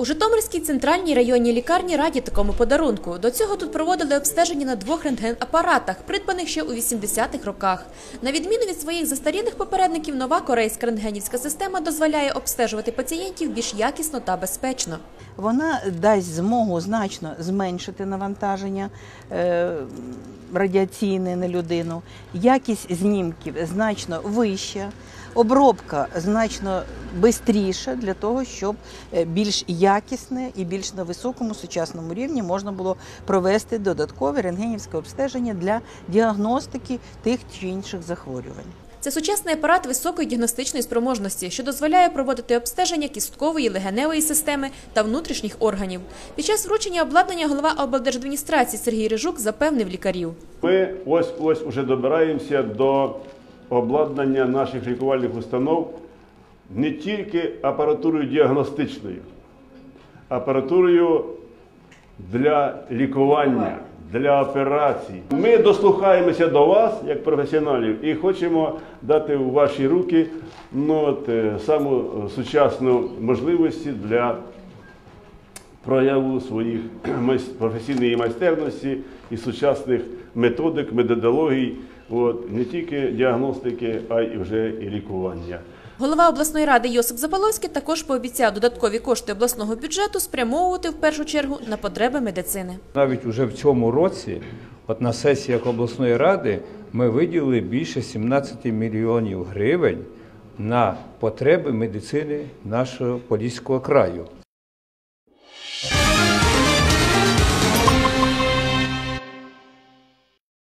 У Житомирській центральній районній лікарні раді такому подарунку. До цього тут проводили обстеження на двох рентген-апаратах, придбаних ще у 80-х роках. На відміну від своїх застарілих попередників, нова корейська рентгенівська система дозволяє обстежувати пацієнтів більш якісно та безпечно. Вона дасть змогу значно зменшити навантаження е, радіаційне на людину, якість знімків значно вища, обробка значно швидше для того, щоб е, більш якісне і більш на високому сучасному рівні можна було провести додаткове рентгенівське обстеження для діагностики тих чи інших захворювань. Це сучасний апарат високої діагностичної спроможності, що дозволяє проводити обстеження кісткової, легеневої системи та внутрішніх органів. Під час вручення обладнання голова облдержадміністрації Сергій Рижук запевнив лікарів. Ми ось ось уже добираємося до обладнання наших лікувальних установ не тільки апаратурою діагностичною, апаратурою для лікування, для операцій. Ми дослухаємося до вас як професіоналів і хочемо дати у ваші руки ну, от, е, саму сучасну можливості для прояву своїх професійної майстерності і сучасних методик, методологій, от, не тільки діагностики, а й вже і лікування. Голова обласної ради Йосип Запаловський також пообіцяв додаткові кошти обласного бюджету спрямовувати в першу чергу на потреби медицини. Навіть уже в цьому році, от на сесіях обласної ради, ми виділили більше 17 мільйонів гривень на потреби медицини нашого Поліського краю.